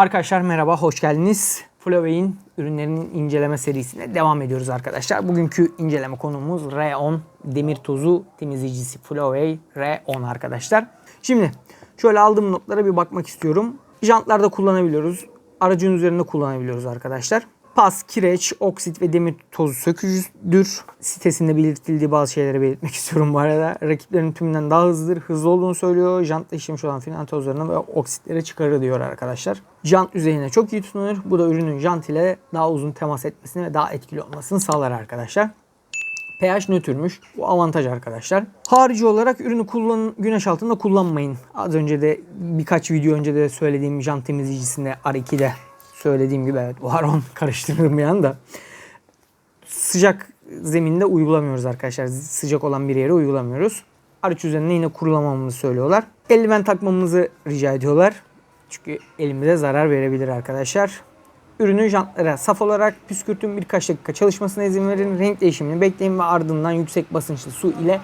Arkadaşlar merhaba, hoş geldiniz. Flowey'in ürünlerinin inceleme serisine devam ediyoruz arkadaşlar. Bugünkü inceleme konumuz R10 demir tozu temizleyicisi Flowey R10 arkadaşlar. Şimdi şöyle aldığım notlara bir bakmak istiyorum. Jantlarda kullanabiliyoruz. Aracın üzerinde kullanabiliyoruz arkadaşlar. Pas, kireç, oksit ve demir tozu sökücüdür. Sitesinde belirtildiği bazı şeyleri belirtmek istiyorum bu arada. Rakiplerin tümünden daha hızlıdır. Hızlı olduğunu söylüyor. Jantla işlemiş olan finan tozlarını ve oksitleri çıkarır diyor arkadaşlar. Jant yüzeyine çok iyi tutunur. Bu da ürünün jant ile daha uzun temas etmesini ve daha etkili olmasını sağlar arkadaşlar. pH nötrmüş. Bu avantaj arkadaşlar. Harici olarak ürünü kullan güneş altında kullanmayın. Az önce de birkaç video önce de söylediğim jant temizleyicisinde R2'de söylediğim gibi evet var on karıştırdım bir anda. Sıcak zeminde uygulamıyoruz arkadaşlar. Sıcak olan bir yere uygulamıyoruz. Araç üzerinde yine kurulamamamızı söylüyorlar. Eldiven takmamızı rica ediyorlar. Çünkü elimize zarar verebilir arkadaşlar. Ürünün jantlara saf olarak püskürtün birkaç dakika çalışmasına izin verin. Renk değişimini bekleyin ve ardından yüksek basınçlı su ile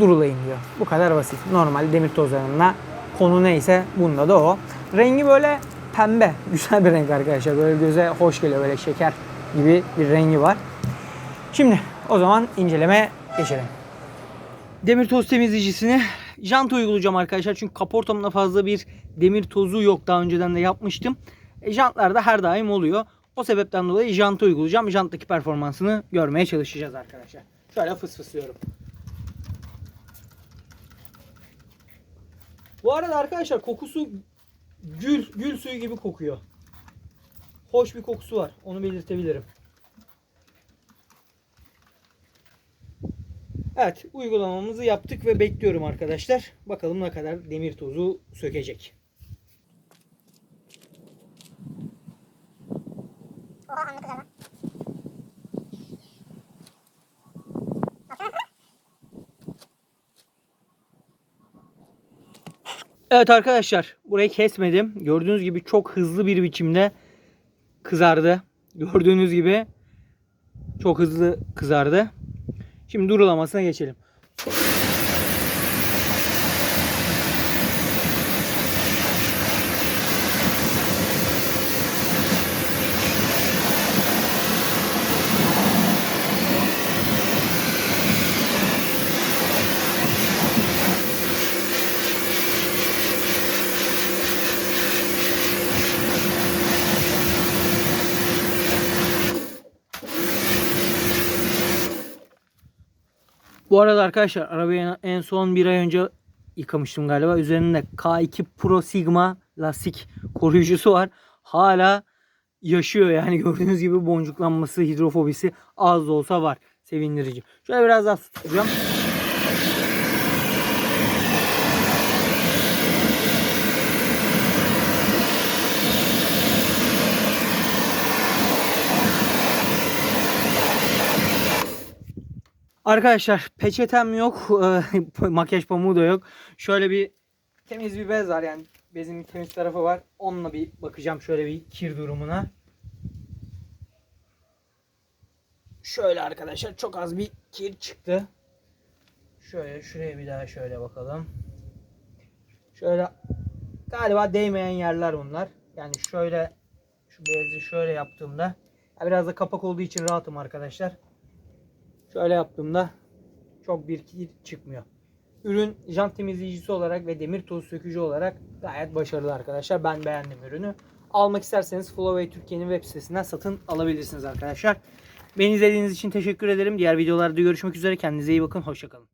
durulayın diyor. Bu kadar basit. Normal demir tozlarında konu neyse bunda da o. Rengi böyle pembe. Güzel bir renk arkadaşlar. Böyle göze hoş geliyor. Böyle şeker gibi bir rengi var. Şimdi o zaman inceleme geçelim. Demir toz temizleyicisini jant uygulayacağım arkadaşlar. Çünkü kaportamda fazla bir demir tozu yok. Daha önceden de yapmıştım. E, jantlarda her daim oluyor. O sebepten dolayı jantı uygulayacağım. Janttaki performansını görmeye çalışacağız arkadaşlar. Şöyle fıs fıslıyorum. Bu arada arkadaşlar kokusu gül, gül suyu gibi kokuyor. Hoş bir kokusu var. Onu belirtebilirim. Evet uygulamamızı yaptık ve bekliyorum arkadaşlar. Bakalım ne kadar demir tozu sökecek. Evet arkadaşlar burayı kesmedim. Gördüğünüz gibi çok hızlı bir biçimde kızardı. Gördüğünüz gibi çok hızlı kızardı. Şimdi durulamasına geçelim. Bu arada arkadaşlar arabayı en son bir ay önce yıkamıştım galiba. Üzerinde K2 Pro Sigma lastik koruyucusu var. Hala yaşıyor yani gördüğünüz gibi boncuklanması, hidrofobisi az da olsa var. Sevindirici. Şöyle biraz daha su tutacağım. Arkadaşlar peçetem yok. eee, Makyaj pamuğu da yok. Şöyle bir temiz bir bez var yani bezin temiz tarafı var. Onunla bir bakacağım şöyle bir kir durumuna. Şöyle arkadaşlar çok az bir kir çıktı. Şöyle şuraya bir daha şöyle bakalım. Şöyle galiba değmeyen yerler bunlar. Yani şöyle şu bezi şöyle yaptığımda ya biraz da kapak olduğu için rahatım arkadaşlar. Şöyle yaptığımda çok bir kir çıkmıyor. Ürün jant temizleyicisi olarak ve demir tozu sökücü olarak gayet başarılı arkadaşlar. Ben beğendim ürünü. Almak isterseniz Flowway Türkiye'nin web sitesinden satın alabilirsiniz arkadaşlar. Beni izlediğiniz için teşekkür ederim. Diğer videolarda görüşmek üzere. Kendinize iyi bakın. Hoşçakalın.